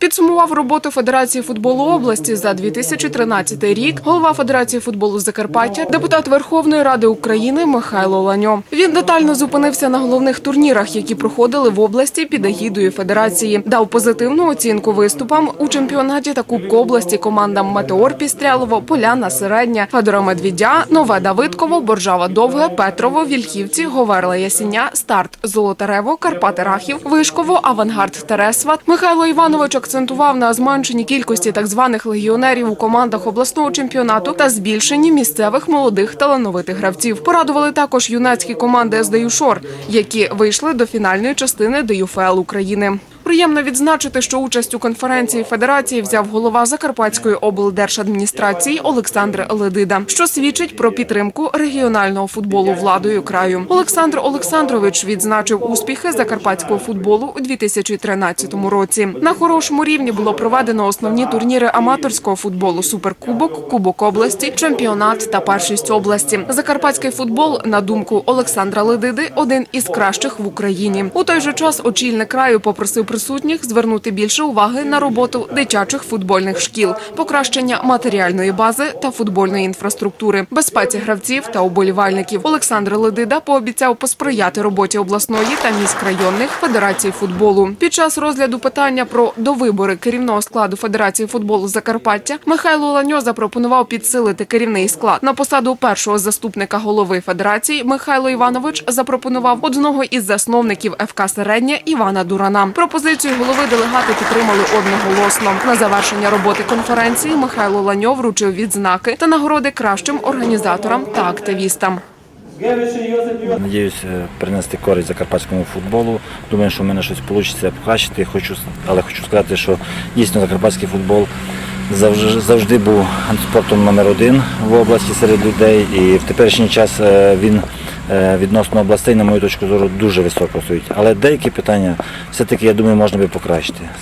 Підсумував роботу Федерації футболу області за 2013 рік голова Федерації футболу Закарпаття, депутат Верховної Ради України Михайло Ланьо. Він детально зупинився на головних турнірах, які проходили в області під егідою федерації. Дав позитивну оцінку виступам у чемпіонаті та Кубку області командам Метеор Пістрялово, Поляна Середня, Федора Медвідя, Нове Давидково, Боржава Довге, Петрово, Вільхівці, Говерла Ясіня, Старт Золотарево, Карпати Рахів, Вишково, Авангард Тересват. Михайло Іванович акцентував на зменшенні кількості так званих легіонерів у командах обласного чемпіонату та збільшенні місцевих молодих талановитих гравців. Порадували також юнацькі команди СДЮ Шор, які вийшли до фінальної частини ДЮФЛ України. Приємно відзначити, що участь у конференції федерації взяв голова Закарпатської облдержадміністрації Олександр Ледида, що свідчить про підтримку регіонального футболу владою краю. Олександр Олександрович відзначив успіхи закарпатського футболу у 2013 році. На хорошому рівні було проведено основні турніри аматорського футболу: суперкубок, кубок області, чемпіонат та першість області. Закарпатський футбол, на думку Олександра Ледиди, один із кращих в Україні. У той же час очільник краю попросив присутніх звернути більше уваги на роботу дитячих футбольних шкіл, покращення матеріальної бази та футбольної інфраструктури, безпеці гравців та уболівальників. Олександр Ледида пообіцяв посприяти роботі обласної та міськрайонних федерацій футболу. Під час розгляду питання про довибори керівного складу Федерації футболу Закарпаття Михайло Ланьо запропонував підсилити керівний склад на посаду першого заступника голови федерації. Михайло Іванович запропонував одного із засновників ФК Середня Івана Дурана. Пропозицію голови делегати підтримали одноголосно. На завершення роботи конференції Михайло Ланьо вручив відзнаки та нагороди кращим організаторам та активістам. Надіюсь принести користь закарпатському футболу. Думаю, що в мене щось вийде покращити. Хочу, але хочу сказати, що дійсно закарпатський футбол завжди, завжди був спортом номер один в області серед людей. І в теперішній час е, він відносно областей, на мою точку зору, дуже високо стоїть. Але деякі питання все-таки, я думаю, можна би покращити.